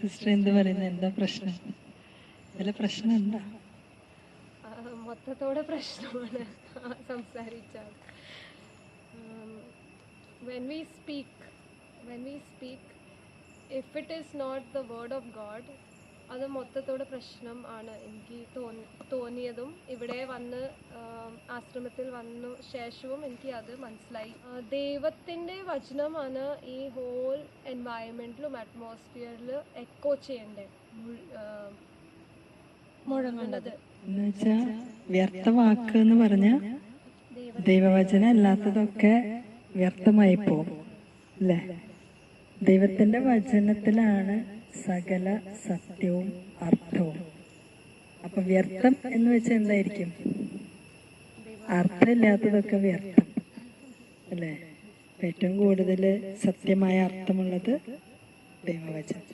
Sister എന്ത് പറയുന്നത് എന്താ പ്രശ്നം? വല്ല പ്രശ്നം എന്താ മൊത്തത്തോടെ പ്രശ്നമാണ്. സംസാരിച്ചാൽ. When we speak when we speak if it is not the word of God അത് മൊത്തത്തോടെ പ്രശ്നം ആണ് എനിക്ക് തോന്നി തോന്നിയതും ഇവിടെ വന്ന് ആശ്രമത്തിൽ വന്ന ശേഷവും എനിക്ക് അത് മനസ്സിലായി. ദൈവത്തിന്റെ വചനമാണ് ഈ ഹോൾ എൻവയൺമെന്റിലും അറ്റ്മോസ്ഫിയറിൽ എക്കോ ചെയ്യണ്ടേ? മുഴങ്ങുന്നത് എന്ന് വെച്ചാ വ്യർത്ഥ വാക്ക് എന്ന് പറഞ്ഞ ദൈവവചനം അല്ലാത്തതൊക്കെ വ്യർത്ഥമായി പോകും അല്ലേ? ദൈവത്തിന്റെ വചനത്തിലാണ് സകല സത്യവും അർത്ഥവും. അപ്പൊ വ്യർത്ഥം എന്ന് വെച്ചാൽ എന്തായിരിക്കും? അർത്ഥമില്ലാത്തതൊക്കെ വ്യർത്ഥം അല്ലേ? ഏറ്റവും കൂടുതൽ സത്യമായ അർത്ഥമുള്ളത് ദൈവവചനം